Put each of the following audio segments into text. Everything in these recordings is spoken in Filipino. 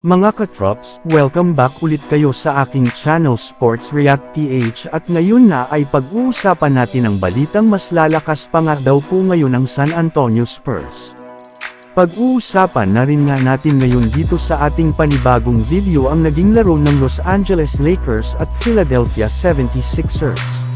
Mga katrops, welcome back ulit kayo sa aking channel Sports React PH at ngayon na ay pag-uusapan natin ang balitang mas lalakas pa nga daw po ngayon ang San Antonio Spurs. Pag-uusapan na rin nga natin ngayon dito sa ating panibagong video ang naging laro ng Los Angeles Lakers at Philadelphia 76ers.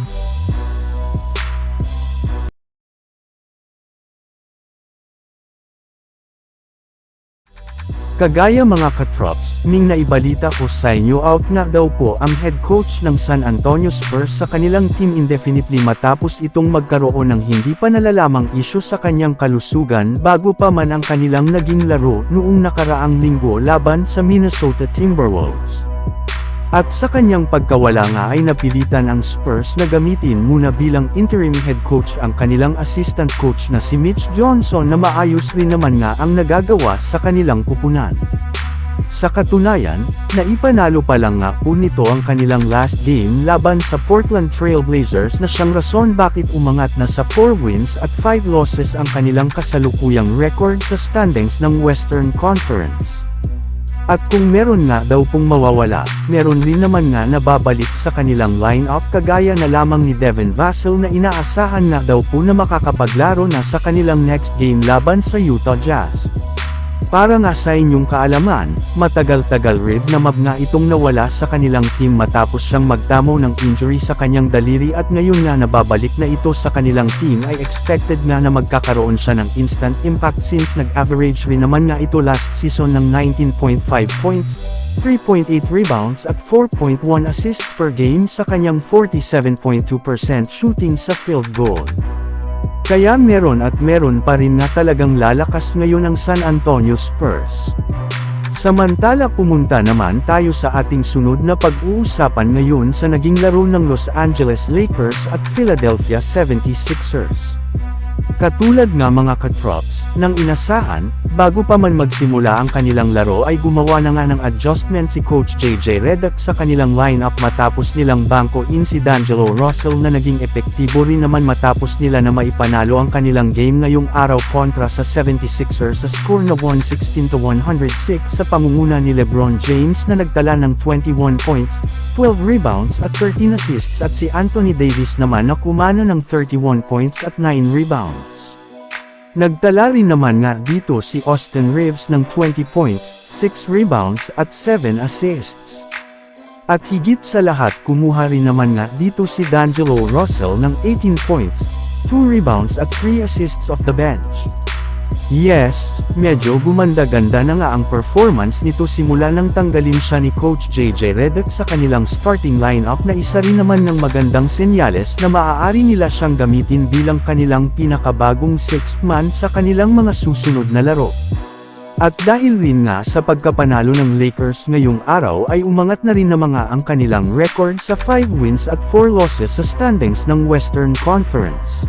Kagaya mga katrops, ning naibalita ko sa inyo out na daw po ang head coach ng San Antonio Spurs sa kanilang team indefinitely matapos itong magkaroon ng hindi pa nalalamang isyu sa kanyang kalusugan bago pa man ang kanilang naging laro noong nakaraang linggo laban sa Minnesota Timberwolves. At sa kanyang pagkawala nga ay napilitan ang Spurs na gamitin muna bilang interim head coach ang kanilang assistant coach na si Mitch Johnson na maayos rin naman nga ang nagagawa sa kanilang kupunan. Sa katunayan, naipanalo pa lang nga po nito ang kanilang last game laban sa Portland Trail Blazers na siyang rason bakit umangat na sa 4 wins at 5 losses ang kanilang kasalukuyang record sa standings ng Western Conference. At kung meron nga daw pong mawawala, meron rin naman nga nababalik sa kanilang lineup kagaya na lamang ni Devin Vassell na inaasahan na daw po na makakapaglaro na sa kanilang next game laban sa Utah Jazz. Para nga sa inyong kaalaman, matagal-tagal rin na mab nga itong nawala sa kanilang team matapos siyang magtamo ng injury sa kanyang daliri at ngayon nga nababalik na ito sa kanilang team ay expected nga na magkakaroon siya ng instant impact since nag-average rin naman nga ito last season ng 19.5 points, 3.8 rebounds at 4.1 assists per game sa kanyang 47.2% shooting sa field goal. Kaya meron at meron pa rin na talagang lalakas ngayon ang San Antonio Spurs. Samantala pumunta naman tayo sa ating sunod na pag-uusapan ngayon sa naging laro ng Los Angeles Lakers at Philadelphia 76ers. Katulad nga mga katrops, ng inasahan, bago pa man magsimula ang kanilang laro ay gumawa na nga ng adjustment si Coach JJ Redick sa kanilang lineup matapos nilang bangko in si D'Angelo Russell na naging epektibo rin naman matapos nila na maipanalo ang kanilang game ngayong araw kontra sa 76ers sa score na 116-106 sa pamunguna ni Lebron James na nagtala ng 21 points, 12 rebounds at 13 assists at si Anthony Davis naman na kumana ng 31 points at 9 rebounds. Nagtala rin naman nga dito si Austin Reeves ng 20 points, 6 rebounds at 7 assists. At higit sa lahat kumuha rin naman nga dito si D'Angelo Russell ng 18 points, 2 rebounds at 3 assists off the bench. Yes, medyo gumanda-ganda na nga ang performance nito simula nang tanggalin siya ni Coach JJ Redick sa kanilang starting lineup na isa rin naman ng magandang senyales na maaari nila siyang gamitin bilang kanilang pinakabagong sixth man sa kanilang mga susunod na laro. At dahil rin nga sa pagkapanalo ng Lakers ngayong araw ay umangat na rin na mga ang kanilang record sa 5 wins at 4 losses sa standings ng Western Conference.